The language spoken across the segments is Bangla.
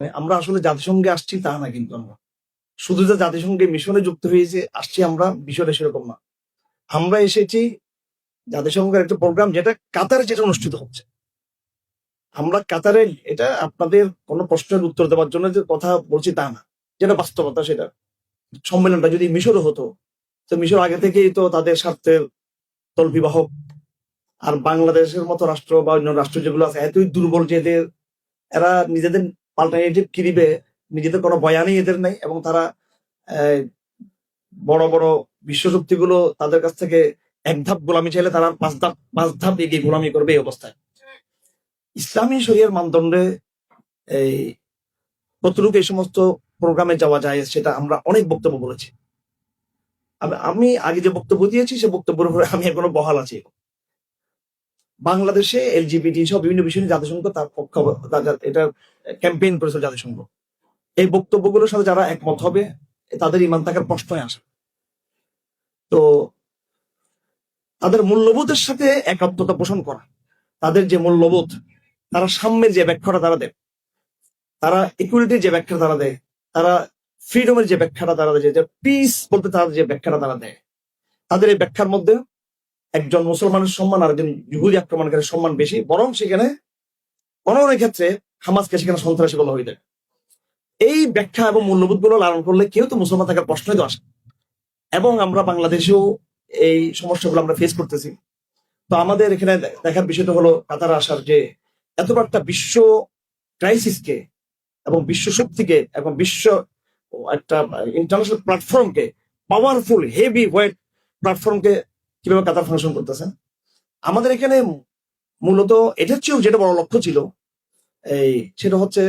আমরা আসলে জাতিসংঘে আসছি তা না কিন্তু আমরা। শুধু যে জাতিসংঘে মিশনে যুক্ত হয়েছে, আসছি আমরা, বিষয়টা সেরকম না। আমরা এসেছি জাতিসংঘের একটা প্রোগ্রাম যেটা কাতারে যেটা অনুষ্ঠিত হচ্ছে। আমরা কাতারে এটা আপনাদের কোনো প্রশ্নের উত্তর দেওয়ার জন্য যে কথা বলছি তা না। যেটা বাস্তবতা সেটা। সম্মেলনটা যদি মিশরে হতো, তো মিশর আগে থেকেই তো তাদের স্বার্থের তলবিবাহক। আর বাংলাদেশের মতো রাষ্ট্র বা অন্য রাষ্ট্র যেগুলো আছে, এতই দুর্বল যে এদের এরা নিজেদের পাল্টানেটিভ কি দিবে, নিজেদের কোনো বয়ানই এদের নেই এবং তারা বড় বড় বিশ্বশক্তিগুলো তাদের কাছ থেকে এক ধাপ গোলামি চাইলে তারা পাঁচ ধাপ পাঁচ ধাপ এগিয়ে গোলামি করবে এই অবস্থায়। ইসলামী শরিয়ার মানদণ্ডে এই কতটুকু এই সমস্ত প্রোগ্রামে যাওয়া যায় সেটা আমরা অনেক বক্তব্য বলেছি। আমি- আমি আগে যে বক্তব্য দিয়েছি সে বক্তব্যের উপরে আমি এখনও বহাল আছি। বাংলাদেশে এলজিবিটি সব বিভিন্ন বিষয় নিয়ে জাতিসংঘ তার পক্ষ এটা ক্যাম্পেইন করেছে জাতিসংঘ। এই বক্তব্যগুলোর সাথে যারা একমত হবে তাদের ইমান থাকার প্রশ্নই আসে। তো তাদের মূল্যবোধের সাথে একাত্মতা পোষণ করা তাদের যে মূল্যবোধ তারা সাম্যের যে ব্যাখ্যাটা তারা দেয় তারা ইকুয়ালিটির যে ব্যাখ্যা তারা দেয় তারা ফ্রিডমের যে ব্যাখ্যাটা তারা দেয় যে পিস বলতে তারা যে ব্যাখ্যাটা তারা দেয় তাদের এই ব্যাখ্যার মধ্যে একজন মুসলমানের সম্মান আর একজন ইহুদি আক্রমণকারীর সম্মান বেশি, বরং সেখানে অনেক ক্ষেত্রে হামাসকে সেখানে সন্ত্রাসী বলা হয়ে যায় এই ব্যাখ্যা এবং মূল্যবোধগুলো লালন করলে কেউ তো মুসলমান থাকার প্রশ্নই তো আসে এবং আমরা বাংলাদেশেও এই সমস্যাগুলো আমরা ফেস করতেছি। তো আমাদের এখানে দেখার বিষয়টা হলো কাতার আসার যে এত একটা বিশ্ব ক্রাইসিসকে এবং বিশ্ব শক্তিকে এবং বিশ্ব একটা ইন্টারন্যাশনাল প্ল্যাটফর্মকে পাওয়ারফুল হেভি ওয়েট প্ল্যাটফর্মকে কীভাবে কাতার ফাংশন করতেছে আমাদের এখানে মূলত এটার চেয়েও যেটা বড় লক্ষ্য ছিল। এই সেটা হচ্ছে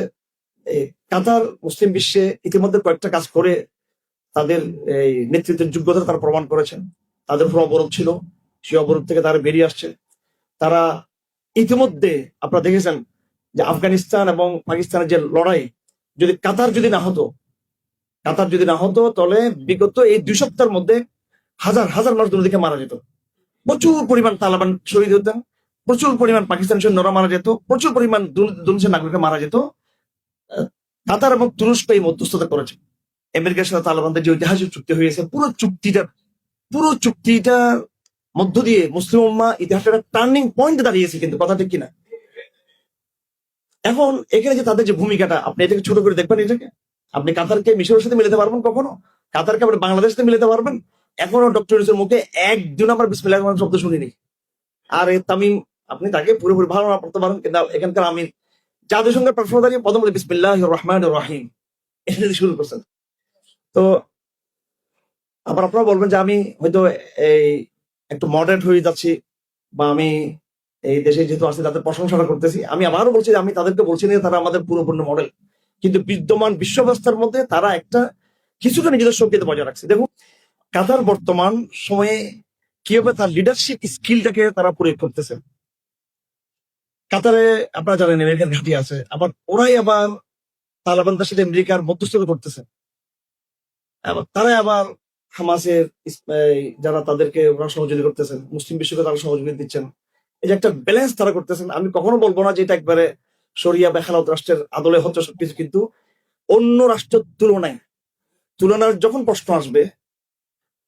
কাতার মুসলিম বিশ্বে ইতিমধ্যে কয়েকটা কাজ করে তাদের এই নেতৃত্বের যোগ্যতা তারা প্রমাণ করেছেন। তাদের উপর অবরোধ ছিল, সেই অবরোধ থেকে তারা বেরিয়ে আসছে। তারা ইতিমধ্যে আপনারা দেখেছেন যে আফগানিস্তান এবং পাকিস্তানের যে লড়াই, যদি কাতার যদি না হতো, কাতার যদি না হতো তাহলে বিগত এই দুই সপ্তাহের মধ্যে হাজার হাজার মানুষ দুদিকে মারা যেত। প্রচুর পরিমাণ তালেবান শহীদ হতেন, প্রচুর পরিমাণ পাকিস্তান সৈন্যরা মারা যেত, প্রচুর পরিমাণ দুনিশের নাগরিকরা মারা যেত। কাতার এবং তুরস্ক এই মধ্যস্থতা করেছে। আমেরিকার সাথে তালেবানদের যে ঐতিহাসিক চুক্তি হয়েছে, পুরো চুক্তিটা, পুরো চুক্তিটার মধ্য দিয়ে মুসলিম উম্মা ইতিহাসের টার্নিং পয়েন্ট দাঁড়িয়েছে কিন্তু, কথা ঠিক কিনা? এখন এখানে যে তাদের যে ভূমিকাটা, আপনি এটাকে ছোট করে দেখবেন এটাকে আপনি কাতারকে মিশরের সাথে মিলাতে পারবেন কখনো? কাতারকে আপনি বাংলাদেশ সাথে মিলাতে পারবেন? এখনও ডক্টর ইউনুসের মুখে একদিন আমার বিসমিল্লাহ রহমান শব্দ শুনিনি। আর তামিম, আপনি তাকে পুরোপুরি ভালো না পড়তে পারেন, কিন্তু এখানকার আমি জাতিসংঘের প্ল্যাটফর্মে দাঁড়িয়ে প্রথম বিসমিল্লাহ রহমান রহিম। এটা শুরু করছেন। তো আবার আপনারা বলবেন যে আমি হয়তো এই একটু মডারেট হয়ে যাচ্ছি, বা আমি এই দেশে যেহেতু আছি, তাদের প্রশংসা করতেছি। আমি আবারও বলছি যে আমি তাদেরকে বলছি না তারা আমাদের পুরোপূর্ণ মডেল কিন্তু বিদ্যমান বিশ্ব ব্যবস্থার মধ্যে তারা একটা কিছুটা নিজেদের সংগীত বজায় রাখছে। দেখুন কাতার বর্তমান সময়ে কীভাবে তার লিডারশিপ স্কিলটাকে তারা প্রয়োগ করতেছে। কাতারে আপনারা জানেন আমেরিকার ঘাঁটি আছে, আবার ওরাই আবার তালেবানদের সাথে আমেরিকার মধ্যস্থতা করতেছে। আবার তারাই আবার হামাসের যারা তাদেরকে ওরা সহযোগিতা করতেছেন, মুসলিম বিশ্বকে তারা সহযোগিতা দিচ্ছেন। এই যে একটা ব্যালেন্স তারা করতেছেন, আমি কখনো বলব না যে এটা একবারে সরিয়া বেখালাত রাষ্ট্রের আদলে হচ্ছে সবকিছু, কিন্তু অন্য রাষ্ট্রের তুলনায়, তুলনার যখন প্রশ্ন আসবে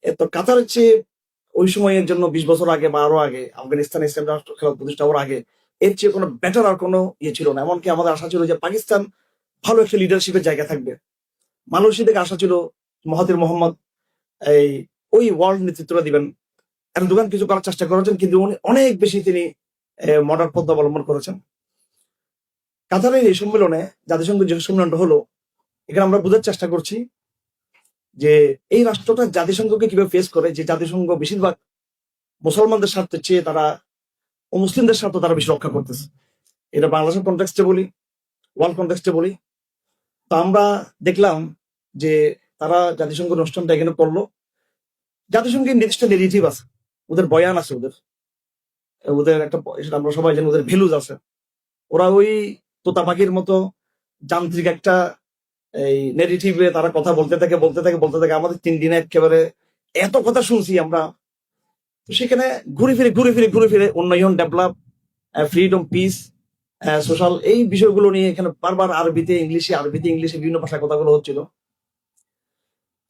এ তো কাতারের চেয়ে ওই সময়ের জন্য বিশ বছর আগে বা আরও আগে, আফগানিস্তান ইসলাম রাষ্ট্র খেলা প্রতিষ্ঠা হওয়ার আগে, এর চেয়ে কোনো বেটার আর কোনো ইয়ে ছিল না। এমনকি আমাদের আশা ছিল যে পাকিস্তান ভালো একটা লিডারশিপের জায়গা থাকবে। মালয়েশিয়া থেকে আশা ছিল মহাতির মোহাম্মদ এই ওই ওয়ার্ল্ড নেতৃত্বটা দিবেন। এরদোগান কিছু করার চেষ্টা করেছেন, কিন্তু উনি অনেক বেশি তিনি মডার পদ্ধতি অবলম্বন করেছেন। কাতারের এই সম্মেলনে জাতিসংঘ যে সম্মেলনটা হলো, এখানে আমরা বোঝার চেষ্টা করছি যে এই রাষ্ট্রটা জাতিসংঘকে কীভাবে ফেস করে, যে জাতিসংঘ বেশিরভাগ মুসলমানদের স্বার্থের চেয়ে তারা ও মুসলিমদের স্বার্থ তারা বেশি রক্ষা করতেছে। এটা বাংলাদেশের কনটেক্সটে বলি ওয়ার্ল্ড কনটেক্সটে বলি। তো আমরা দেখলাম যে তারা জাতিসংঘ অনুষ্ঠানটা এখানে করল। জাতিসংঘের নির্দিষ্ট নেগেটিভ আছে, ওদের বয়ান আছে ওদের। ওদের একটা সেটা আমরা সবাই জানি, ওদের ভ্যালুজ আছে। ওরা ওই তোতা পাখির মতো যান্ত্রিক একটা এই নেগেটিভে তারা কথা বলতে থাকে বলতে থাকে বলতে থাকে। আমাদের তিন দিনে একেবারে এত কথা শুনছি আমরা। সেখানে ঘুরে ফিরে ঘুরে ফিরে ঘুরে ফিরে উন্নয়ন ডেভেলপ ফ্রিডম পিস সোশ্যাল এই বিষয়গুলো নিয়ে এখানে বারবার আরবিতে, ইংলিশে আরবিতে, ইংলিশে বিভিন্ন ভাষায় কথাগুলো হচ্ছিল।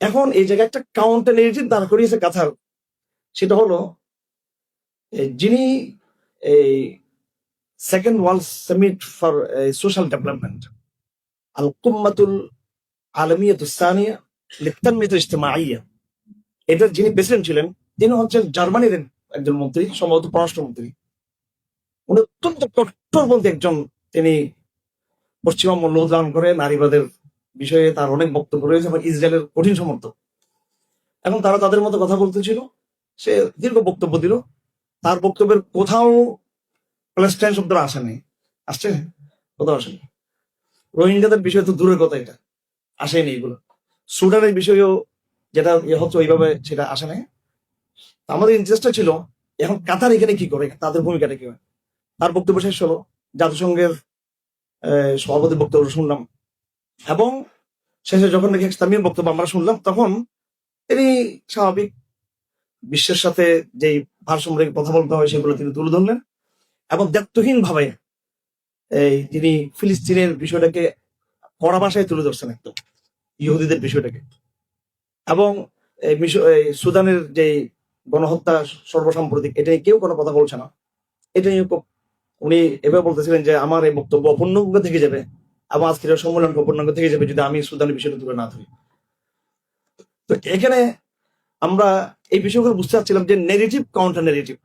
এখন এই জায়গায় একটা কাউন্টার নেগেটিভ দাঁড় করিয়েছে কাথার সেটা হলো যিনি এই second world summit for social development আল কুম্মাতুল আলমিয়াতুসানিয়া লিতানমিত ইজতিমাইয়া এটার যিনি প্রেসিডেন্ট ছিলেন, তিনি হচ্ছেন জার্মানির একজন মন্ত্রী, সম্ভবত পররাষ্ট্রমন্ত্রী। উনি অত্যন্ত কট্টরপন্থী একজন। তিনি পশ্চিমা মূল্য ধারণ করে নারীবাদের বিষয়ে তার অনেক বক্তব্য রয়েছে এবং ইসরায়েলের কঠিন সমর্থক। এখন তারা তাদের মতো কথা বলতেছিল। সে দীর্ঘ বক্তব্য দিল। তার বক্তব্যের কোথাও প্যালেস্টাইন শব্দটা আসেনি। আসছে? কোথাও আসেনি। রোহিঙ্গাদের বিষয় তো দূরের কথা এটা। আসেনি এগুলো। সুডানের বিষয়েও যেটা ইয়ে হচ্ছে ওইভাবে সেটা আসে নাই। আমাদের ইন্টারেস্টটা ছিল এখন কাতার এখানে কি করে? তাদের ভূমিকাটা কি হয়? তার বক্তব্য শেষ হলো। জাতিসংঘের আহ, সভাপতির বক্তব্য শুনলাম। এবং শেষে যখন নাকি ইসলামীয় বক্তব্য আমরা শুনলাম তখন তিনি স্বাভাবিক বিশ্বের সাথে যেই ভারসাম্য কথা বলতে হয় সেগুলো তিনি তুলে ধরলেন। এবং দায়িত্বহীন ভাবে এই তিনি ফিলিস্তিনের বিষয়টাকে কড়া ভাষায় তুলে ধরছেন একদম, ইহুদিদের বিষয়টাকে। এবং সুদানের যে গণহত্যা সর্বসাম্প্রতিক, এটা নিয়ে কেউ কোনো কথা বলছে না। এটা নিয়ে উনি এভাবে বলতেছিলেন যে, আমার এই বক্তব্য অপূর্ণাঙ্গ থেকে যাবে এবং আজকের সম্মেলন অপূর্ণাঙ্গ থেকে যাবে যদি আমি সুদানের বিষয়টা তুলে না ধরি। তো এখানে আমরা এই বিষয়গুলো বুঝতে পারছিলাম যে নেগেটিভ কাউন্টার নেগেটিভ